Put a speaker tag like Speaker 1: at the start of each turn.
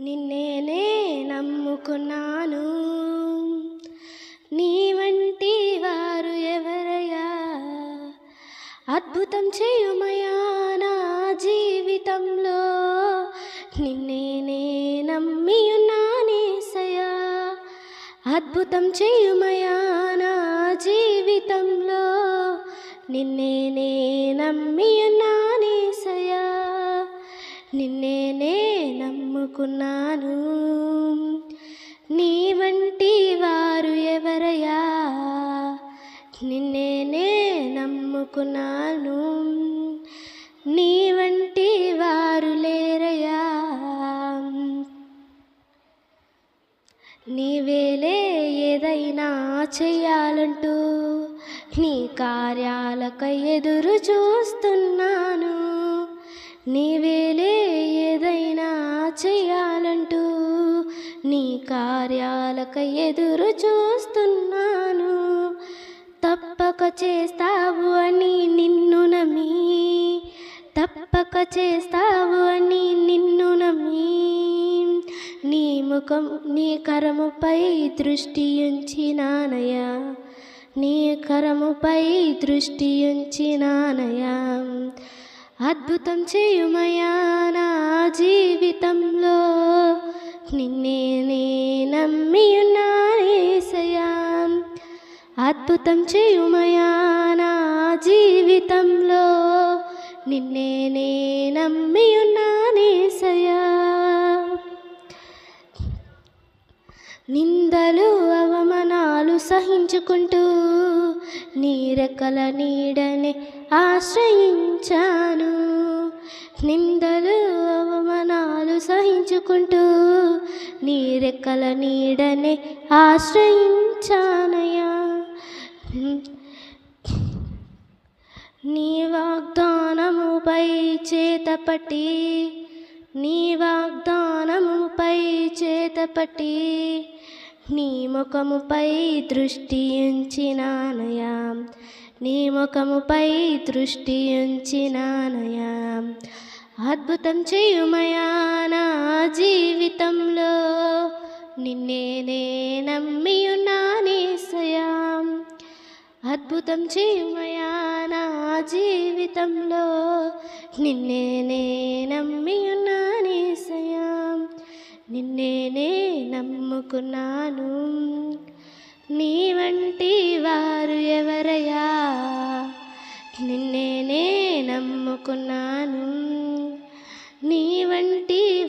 Speaker 1: నిన్నేనే నమ్ముకున్నాను. నీ వంటి వారు ఎవరయ్యా? అద్భుతం చేయుమయా నా జీవితంలో. నిన్నేనే నమ్మి ఉన్నానేసయా అద్భుతం చేయుమయా నా జీవితంలో. నిన్నేనే నమ్మి ఉన్నానేసయా నిన్నేనే నమ్ముకున్నాను. నీ వంటి వారు ఎవరయ్యా? నిన్నేనే నమ్ముకున్నాను. నీ వంటి వారు లేరయ్యా? నీవేలే ఏదైనా చేయాలంటూ నీ కార్యాలకై ఎదురు చూస్తున్నా. నీ కార్యాలక ఎదురు చూస్తున్నాను. తప్పక చేస్తావు అని నిన్ను నమ్మి తప్పక చేస్తావు అని నిన్ను నమ్మి. నీ ముఖం నీ కరముపై దృష్టి ఉంచినానయా నీ కరముపై దృష్టి ఉంచినానయా అద్భుతం చేయుమయా నా జీవితంలో. నిన్నే నే నమ్మియున్నారేసయా అద్భుతం చేయుమయా నా జీవితంలో? నిన్నే నే నమ్మియున్నానేసయా నిందలు అవమానాలు సహించుకుంటూ నీరకల నీడని నీడనే ఆశ్రయించాను. నిందలు సహించుకుంటూ నీ రెక్కల నీడనే ఆశ్రయించానయ్యా. నీ వాగ్దానముపై చేతపట్టి నీ వాగ్దానముపై చేతపట్టి నీ ముఖముపై దృష్టి ఉంచినానయా నీ ముఖముపై దృష్టి ఉంచినానయా అద్భుతం చేయుమయా నా జీవితంలో? నిన్నేనే నమ్మియున్నానేసయా అద్భుతం చేయుమయా నా జీవితంలో? నిన్నేనే నమ్మియున్నానేసయా నిన్నేనే నమ్ముకున్నాను. నీ వంటి వారు ఎవరయ్యా? నిన్నేనే నమ్ముకున్నాను. నీ వంటి